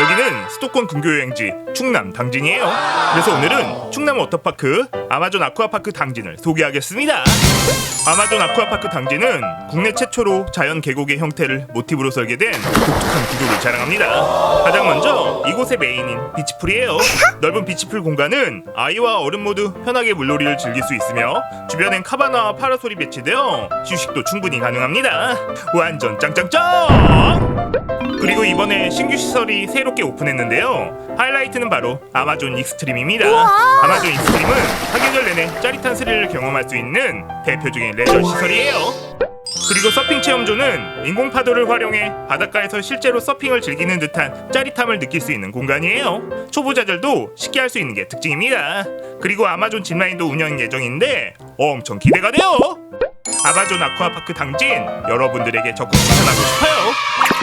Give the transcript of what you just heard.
여기는 수도권 근교 여행지 충남 당진이에요. 그래서 오늘은 충남 워터파크 아마존 아쿠아파크 당진을 소개하겠습니다. 아마존 아쿠아파크 당진은 국내 최초로 자연 계곡의 형태를 모티브로 설계된 독특한 구조를 자랑합니다. 가장 먼저 이곳의 메인인 비치풀이에요. 넓은 비치풀 공간은 아이와 어른 모두 편하게 물놀이를 즐길 수 있으며 주변엔 카바나와 파라솔이 배치되어 휴식도 충분히 가능합니다. 완전 짱짱짱! 그리고 이번에 신규 시설이 새롭게 오픈했는데요. 하이라이트는 바로 아마존 익스트림입니다. 아마존 익스트림은 사계절 내내 짜릿한 스릴을 경험할 수 있는 대표적인 레저 시설이에요. 그리고 서핑 체험존은 인공 파도를 활용해 바닷가에서 실제로 서핑을 즐기는 듯한 짜릿함을 느낄 수 있는 공간이에요. 초보자들도 쉽게 할 수 있는 게 특징입니다. 그리고 아마존 짚라인도 운영 예정인데 엄청 기대가 돼요. 아마존 아쿠아파크 당진 여러분들에게 적극 추천하고 싶어요.